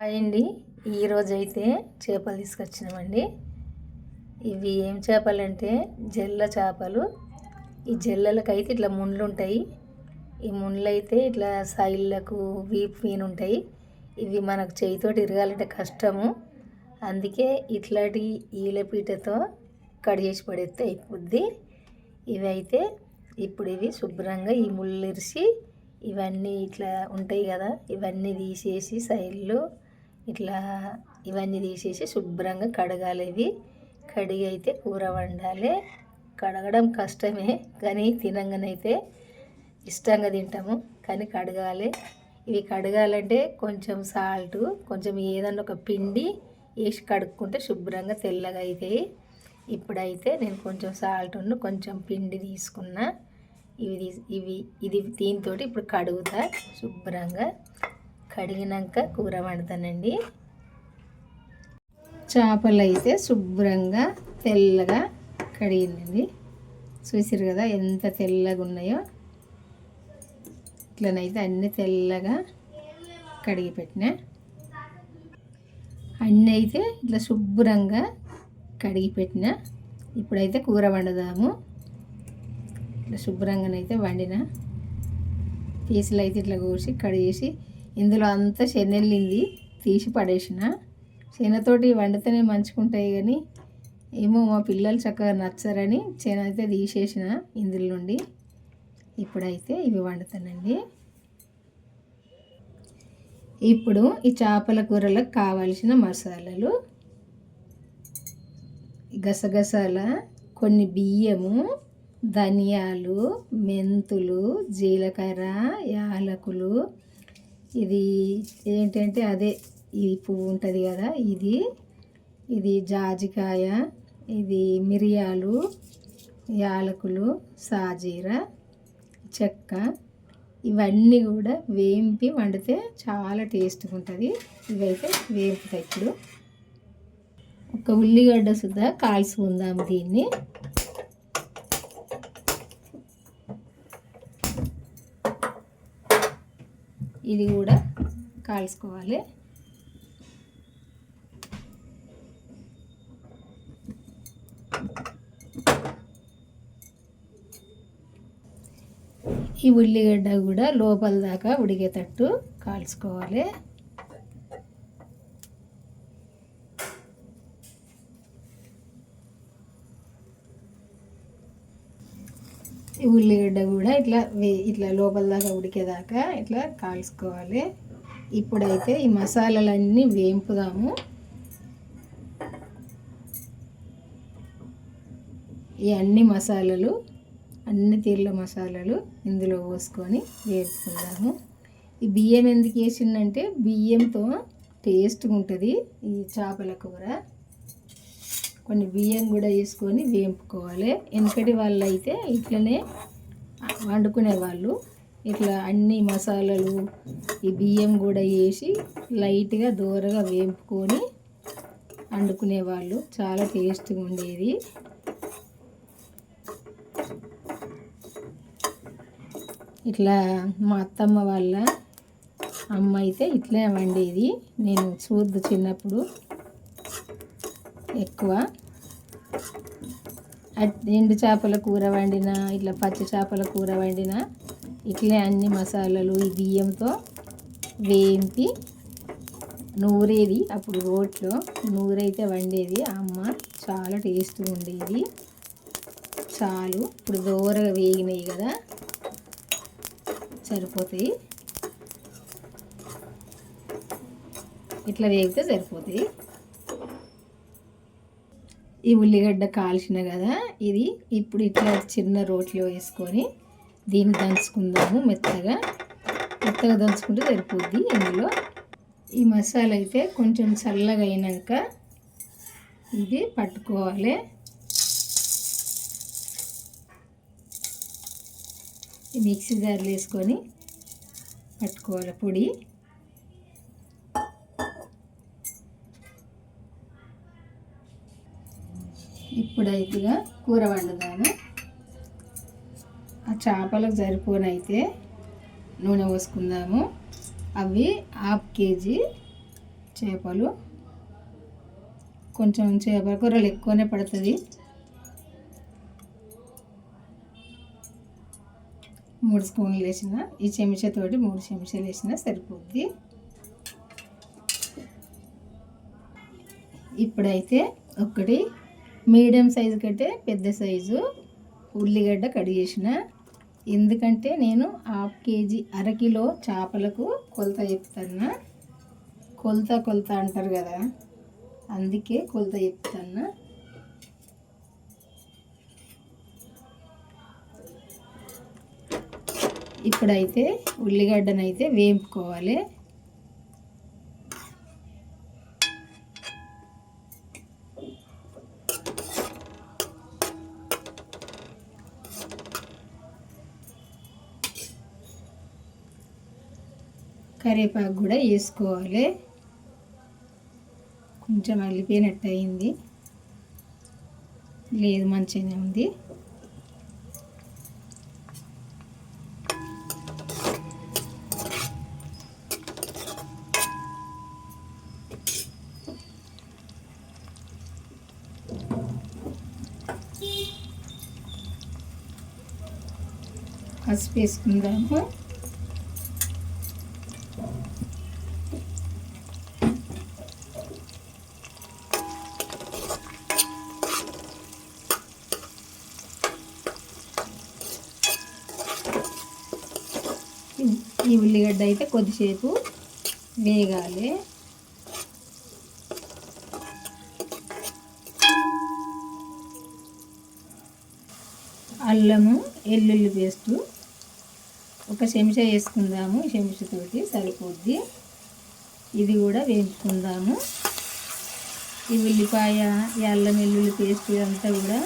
Hi అండి ఈరోజు అయితే చేపలు తీసుకొచ్చినామండి. ఇవి ఏం చేపలంటే జల్ల చేపలు. ఈ జల్లలకైతే ఇట్లా ముండ్లు ఉంటాయి ఈ ముండ్లు అయితే ఇట్లా సైళ్ళకు వీపు మీన్ ఉంటాయి ఇవి మనకు చేయితోటి ఇరగాలంటే కష్టము. అందుకే ఇట్లాంటి ఈలపీటతో కట్ చేసి పడేస్తే అయిపోద్ది. ఇవి అయితే ఇప్పుడు ఇవి శుభ్రంగా ఈ ముళ్ళు ఇరిసి ఇవన్నీ ఇట్లా ఉంటాయి కదా ఇవన్నీ తీసేసి సైడ్లు ఇట్లా ఇవన్నీ తీసేసి శుభ్రంగా కడగాలి ఇవి. కడిగి అయితే కూర వండాలి. కడగడం కష్టమే కానీ తినంగానైతే ఇష్టంగా తింటాము కానీ కడగాలి. ఇవి కడగాలంటే కొంచెం సాల్ట్ కొంచెం ఏదన్నా ఒక పిండి వేసి కడుక్కుంటే శుభ్రంగా తెల్లగా అవుతాయి ఇప్పుడైతే నేను కొంచెం సాల్ట్ కొంచెం పిండి తీసుకున్నా. ఇవి ఇవి ఇది దీంతో ఇప్పుడు కడుగుతా శుభ్రంగా. కడిగినాక కూర వండుతానండి. చేపలు అయితే శుభ్రంగా తెల్లగా కడిగిందండి. చూసారు కదా ఎంత తెల్లగా ఉన్నాయో. ఇట్లనైతే అన్నీ తెల్లగా కడిగి పెట్టినా. అన్నీ అయితే ఇట్లా శుభ్రంగా కడిగి పెట్టిన. ఇప్పుడైతే కూర వండుదాము. ఇట్లా శుభ్రంగానైతే వండిన. పీసులు అయితే ఇట్లా కోసి కడిగేసి ఇందులో అంతా శనెళ్ళింది తీసి పడేసిన. శనతోటి వండితేనే మంచుకుంటాయి కానీ ఏమో మా పిల్లలు చక్కగా నచ్చరని చేన అయితే తీసేసిన ఇందులో నుండి. ఇప్పుడైతే ఇవి వండుతానండి. ఇప్పుడు ఈ చేపల కూరలకు కావాల్సిన మసాలాలు. గసగసాల కొన్ని బియ్యము ధనియాలు మెంతులు జీలకర్ర యాలకులు ఇది ఏంటంటే అదే ఈ పువ్వు ఉంటుంది కదా ఇది ఇది జాజికాయ ఇది మిరియాలు యాలకులు సాజీర చెక్క ఇవన్నీ కూడా వేంపి వండితే చాలా టేస్ట్గా ఉంటుంది. ఇవైతే వేపుతాయి ఇప్పుడు. ఒక ఉల్లిగడ్డ సుద్దా కాల్చుకుందాం దీన్ని. ఇది కూడా కాల్చుకోవాలి. ఈ ఉల్లిగడ్డ కూడా లోపల దాకా ఉడికేటట్టు కాల్చుకోవాలి. ఉల్లిగడ్డ కూడా ఇట్లా వే- ఇట్లా లోపల దాకా ఉడికేదాకా ఇట్లా కాల్చుకోవాలి. ఇప్పుడైతే ఈ మసాలాలన్నీ వేంపుదాము. ఈ అన్ని మసాలాలు అన్ని తీర్ల మసాలాలు ఇందులో పోసుకొని వేపుకుందాము. ఈ బియ్యం ఎందుకు వేసిందంటే బియ్యంతో టేస్ట్గా ఉంటుంది ఈ చేపల కూర. కొన్ని బియ్యం కూడా వేసుకొని వేపుకోవాలి. వెనకటి వాళ్ళు అయితే ఇట్లనే వండుకునే వాళ్ళు. ఇట్లా అన్ని మసాలాలు ఈ బియ్యం కూడా వేసి లైట్గా దూరగా వేపుకొని వండుకునే వాళ్ళు. చాలా టేస్ట్గా ఉండేది. ఇట్లా మా అత్తమ్మ వాళ్ళ అమ్మ అయితే ఇట్లే వండేది. నేను చూద్దు చిన్నప్పుడు. ఎక్కువ. అట్- ఎండు చేపల కూర వండిన ఇట్లా పచ్చి చేపల కూర వండిన ఇట్లే అన్ని మసాలాలు ఈ బియ్యంతో వేయింపి నూరేది. అప్పుడు రోట్లో నూరైతే వండేది. అమ్మ చాలా టేస్ట్ ఉండేది. చాలు. ఇప్పుడు దూరగా వేగినాయి కదా. సరిపోతాయి. ఇట్లా వేగితే సరిపోతాయి. ఈ ఉల్లిగడ్డ కాల్చిన కదా ఇది ఇప్పుడు ఇట్లా చిన్న రోట్లో వేసుకొని దీన్ని దంచుకుందాము మెత్తగా. మెత్తగా దంచుకుంటే సరిపోద్ది. ఇందులో ఈ మసాలా అయితే కొంచెం చల్లగా అయినాక ఇది పట్టుకోవాలి. మిక్సీ జార్లు వేసుకొని పట్టుకోవాలి పొడి. ఇప్పుడైతే కూర వండుదాము ఆ చేపలకు సరిపోనైతే నూనె పోసుకుందాము. అవి హాఫ్ కేజీ చేపలు. కొంచెం చేపల కూరలు ఎక్కువనే పడుతుంది. మూడు స్పూన్లు వేసిన ఈ చెంచాతోటి మూడు చెంచాలు వేసిన సరిపోద్ది. ఇప్పుడైతే ఒకటి మీడియం సైజు కంటే పెద్ద సైజు ఉల్లిగడ్డ కడిగేసిన ఎందుకంటే నేను హాఫ్ కేజీ అరకిలో చేపలకు కొలత చెప్తాను కొలత కొలత అంటారు కదా. అందుకే కొలత చెప్తాను ఇప్పుడైతే ఉల్లిగడ్డనైతే వేపుకోవాలి. కరివేపాకు కూడా వేసుకోవాలి. కొంచెం అల్లిపోయినట్టు అయింది లేదు మంచిగానే ఉంది. పసుపు వేసుకుందాము ఈ ఉల్లిగడ్డ అయితే కొద్దిసేపు వేగాలి. అల్లము వెల్లుల్లి పేస్టు ఒక చెంచా వేసుకుందాము. ఈ చెంచాతోటి సరిపోద్ది. ఇది కూడా వేయించుకుందాము. ఈ ఉల్లిపాయ ఈ అల్లం వెల్లుల్లి పేస్ట్ అంతా కూడా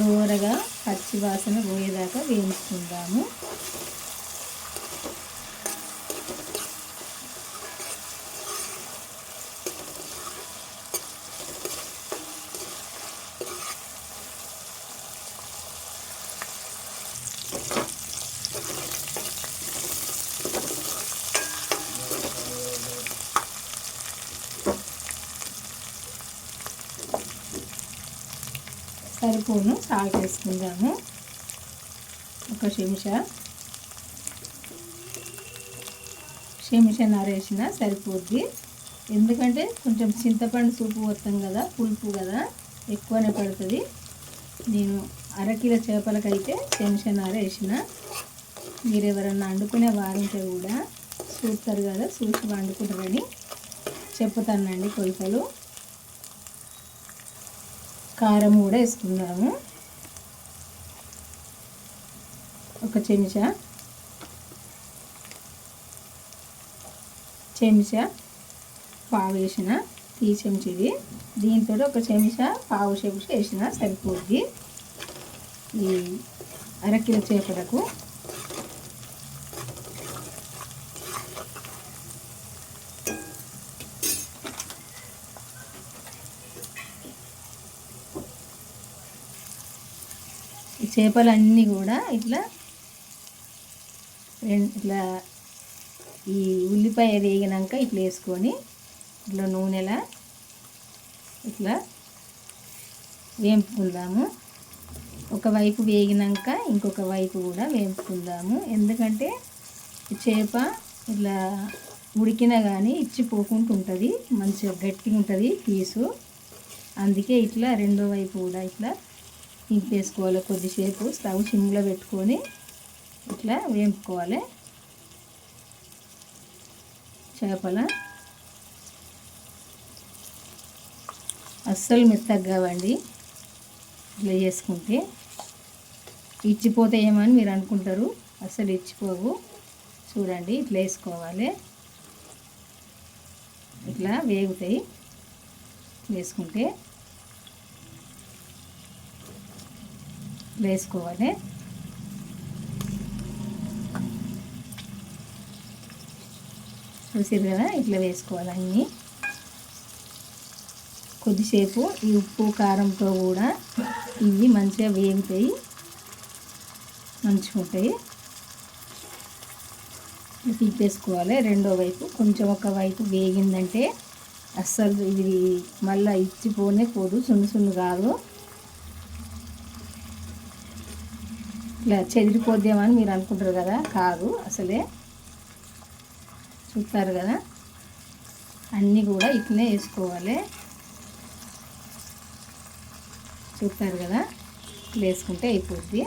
దూరగా పచ్చి వాసన పోయేదాకా వేయించుకుందాము. సరిపోను సాల్ట్ వేసుకుందాము ఒక చెంచా. చెంచా నరేసిన సరిపోద్ది. ఎందుకంటే కొంచెం చింతపండు సూపు వస్తాం కదా పులుపు కదా ఎక్కువనే పడుతుంది. నేను అరకిలో చేపలకైతే చెంచా నరేసిన. మీరు ఎవరన్నా వండుకునే వారంటే కూడా చూస్తారు కదా చూసి వండుకుంటారని చెప్తానండి కొలతలు. కారం కూడా వేసుకుందాము. ఒక చెంచా. చెంచా పావు వేసిన టీ చెంచిది. దీంతో ఒక చెంచా పావు చెంచా వేసిన సరిపోద్ది. ఈ అరకిల చేపలకు చేపలన్నీ కూడా ఇట్లా ఇట్లా ఈ ఉల్లిపాయ వేగినాక ఇట్లా వేసుకొని ఇట్లా నూనెలా ఇట్లా వేంపుకుందాము. ఒకవైపు వేగినాక ఇంకొక వైపు కూడా వేంపుకుందాము. ఎందుకంటే చేప ఇట్లా ఉడికినా కానీ ఇచ్చిపోకుండా ఉంటుంది మంచిగా గట్టిగా ఉంటుంది పీసు. అందుకే ఇట్లా రెండో వైపు కూడా ఇట్లా ఇంపేసుకోవాలి కొద్దిసేపు. స్టవ్ సిమ్లో పెట్టుకొని ఇట్లా వేపుకోవాలి. చేపల అస్సలు మెత్తగ్గావండి ఇట్లా చేసుకుంటే ఇచ్చిపోతాయేమో మీరు అనుకుంటారు? అస్సలు ఇచ్చిపోవు. చూడండి ఇట్లా వేసుకోవాలి. ఇట్లా వేగుతాయి. వేసుకుంటే వేసుకోవాలి. చూసారు కదా ఇట్లా వేసుకోవాలి అన్నీ. కొద్దిసేపు ఈ ఉప్పు కారంతో కూడా ఇవి మంచిగా వేగుతాయి. మంచిగా ఉంటాయి. తిప్పేసుకోవాలి రెండో వైపు కొంచెం ఒక వైపు వేగిందంటే అస్సలు ఇది మళ్ళీ ఇచ్చిపోనే పోదు సున్ను సున్ను కాదు. ఇట్లా చెదిరిపోద్దేమని మీరు అనుకుంటారు కదా? కాదు అసలే. చూస్తారు కదా? అన్నీ కూడా ఇట్లనే వేసుకోవాలి. చూస్తారు కదా? ఇట్లా వేసుకుంటే అయిపోద్ది.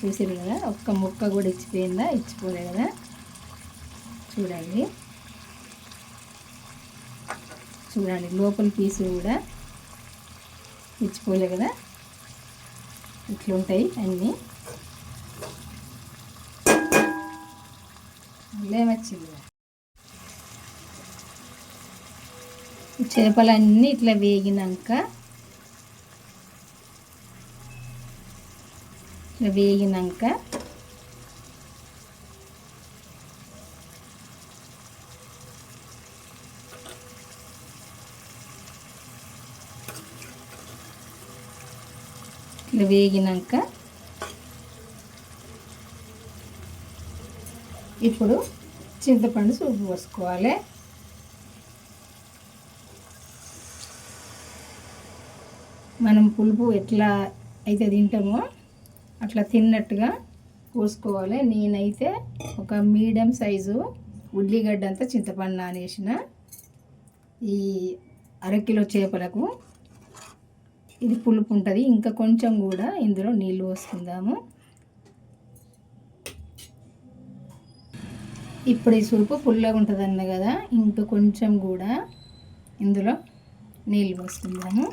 చూసారు కదా? ఒక్క ముక్క కూడా ఇచ్చిపోయిందా? ఇచ్చిపోలే కదా? చూడండి. చూడండి లోపల పీసు కూడా ఇచ్చిపోలే కదా? ఇట్లుంటాయి అన్నీ. లేమచ్చింది చేపలన్నీ ఇట్లా వేగినాక ఇట్లా వేగినాక ఇది వేగినాక ఇప్పుడు చింతపండు సూపు పోసుకోవాలి. మనం పులుపు ఎట్లా అయితే తింటామో అట్లా తిన్నట్టుగా పోసుకోవాలి. నేనైతే ఒక మీడియం సైజు ఉల్లిగడ్డ అంతా చింతపండు నానేసిన. ఈ అరకిలో చేపలకు ఇది పులుపు ఉంటుంది ఇంకా కొంచెం కూడా ఇందులో నీళ్ళు పోసుకుందాము. ఇప్పుడు ఈ సులుపు పుల్లగా ఉంటుంది అన్న కదా ఇంకా కొంచెం కూడా ఇందులో నీళ్ళు పోసుకుందాము.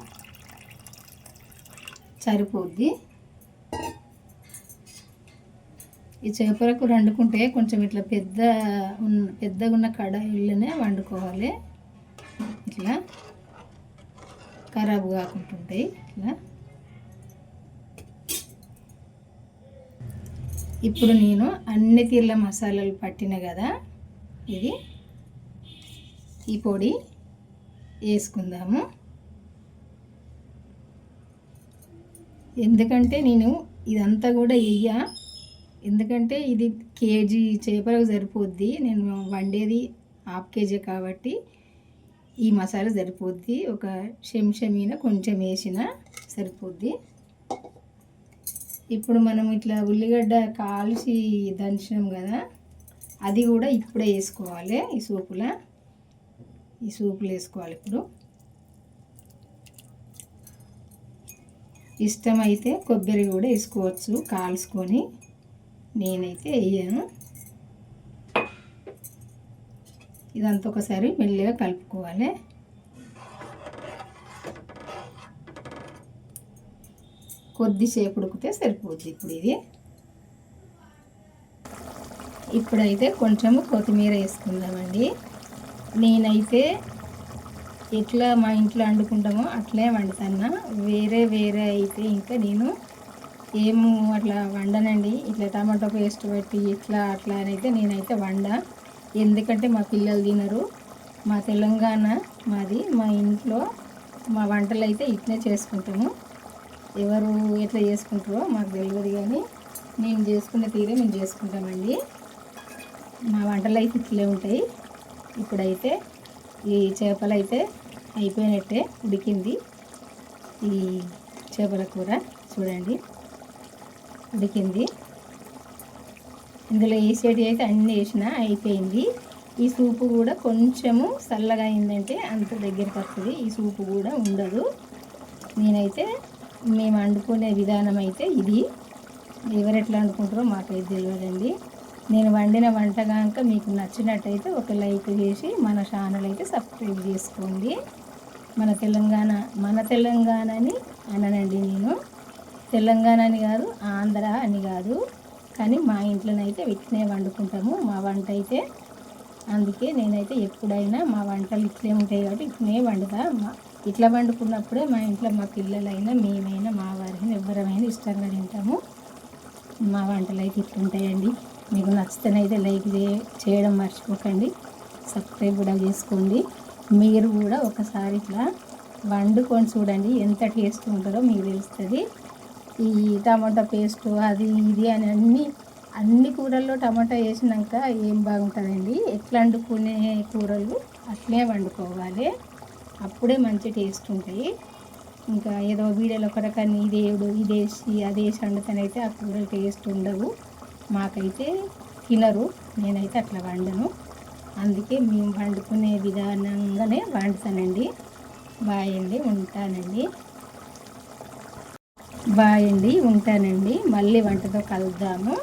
సరిపోద్ది. ఈ చేపలకు వండుకుంటే కొంచెం ఇట్లా పెద్ద ఉన్న పెద్దగా ఉన్న కడాయిల్లోనే వండుకోవాలి. ఇట్లా. ఖరాబ్ కాకుంటుంటాయి ఇలా. ఇప్పుడు నేను అన్ని తీర్ల మసాలాలు పట్టిన కదా ఇది ఈ పొడి వేసుకుందాము. ఎందుకంటే నేను ఇదంతా కూడా వెయ్య ఎందుకంటే ఇది కేజీ చేపలకు సరిపోద్ది. నేను వండేది హాఫ్ కేజీ కాబట్టి ఈ మసాలా సరిపోద్ది. ఒక చెంచమీన కొంచెం వేసిన సరిపోద్ది. ఇప్పుడు మనం ఇట్లా ఉల్లిగడ్డ కాల్చి దంచినాం కదా అది కూడా ఇప్పుడే వేసుకోవాలి ఈ సూపులో. ఈ సూపులు వేసుకోవాలి ఇప్పుడు. ఇష్టమైతే కొబ్బరి కూడా వేసుకోవచ్చు కాల్చుకొని నేనైతే వేయను. ఇదంతా ఒకసారి మెల్లిగా కలుపుకోవాలి. కొద్దిసేపు ఉడికితే సరిపోద్ది ఇప్పుడు ఇది. ఇప్పుడైతే కొంచెం కొత్తిమీర వేసుకుందామండి. నేనైతే ఎట్లా మా ఇంట్లో వండుకుంటామో అట్లే వండుతాను వేరే వేరే అయితే ఇంకా నేను ఏమో అట్లా వండనండి. ఇట్లా టమాటో పేస్ట్ పెట్టి ఇట్లా అట్లా అని అయితే నేనైతే వండ. ఎందుకంటే మా పిల్లలు తినరు. మా తెలంగాణ మాది మా ఇంట్లో మా వంటలు అయితే ఇట్లే చేసుకుంటాము. ఎవరు ఎట్లా చేసుకుంటారో మాకు తెలియదు కానీ నేను చేసుకున్న తీరే మేము చేసుకుంటామండి. మా వంటలు అయితే ఇట్లే ఉంటాయి. ఇప్పుడైతే ఈ చేపలు అయితే అయిపోయినట్టే ఉడికింది. ఈ చేపల కూర చూడండి. ఉడికింది. ఇందులో వేసేటి అయితే అన్నీ వేసిన అయిపోయింది. ఈ సూపు కూడా కొంచెము చల్లగా అయిందంటే అంత దగ్గరికి వస్తుంది. ఈ సూపు కూడా ఉండదు. నేనైతే మేము వండుకునే విధానం అయితే ఇది. ఎవరు ఎట్లా అనుకుంటారో మాకైతే తెలియదండి. నేను వండిన వంట కనుక మీకు నచ్చినట్టయితే ఒక లైక్ చేసి మన ఛానల్ అయితే సబ్స్క్రైబ్ చేసుకోండి. మన తెలంగాణ మన తెలంగాణని అననండి నేను. తెలంగాణ అని కాదు ఆంధ్ర అని కాదు. కానీ మా ఇంట్లోనైతే ఇట్లనే వండుకుంటాము. మా వంట అయితే అందుకే నేనైతే ఎప్పుడైనా మా వంటలు ఇట్లే ఉంటాయి కాబట్టి ఇట్లనే వండుతా. మా ఇట్లా వండుకున్నప్పుడే మా ఇంట్లో మా పిల్లలైనా మేమైనా మా వారైనా ఎవరమైనా ఇష్టంగా తింటాము. మా వంటలు అయితే ఇట్లుంటాయండి. మీకు నచ్చితేనైతే లైక్ చేయడం మర్చిపోకండి. సబ్స్క్రైబ్ కూడా చేసుకోండి. మీరు కూడా ఒకసారి ఇట్లా వండుకొని చూడండి. ఎంత టేస్ట్ ఉంటుందో మీకు తెలుస్తుంది. ఈ టమాటా పేస్ట్ అది ఇది అని అన్నీ అన్ని కూరల్లో టమాటా వేసినాక ఏం బాగుంటుందండి? ఎట్లా వండుకునే కూరలు అట్లే వండుకోవాలి. అప్పుడే మంచి టేస్ట్ ఉంటాయి. ఇంకా ఏదో వీడియోలో ఒక రకాన్ని ఇదేడు ఇదేసి అదేసి వండుతానైతే ఆ కూరలు టేస్ట్ ఉండవు. మాకైతే తినరు. నేనైతే అట్లా వండను. అందుకే మేము వండుకునే విధానంగానే వండుతానండి. బాయ్ అండి ఉంటానండి. బాయ్ అండి ఉంటానండి. మళ్ళీ వంటతో కలుద్దాము.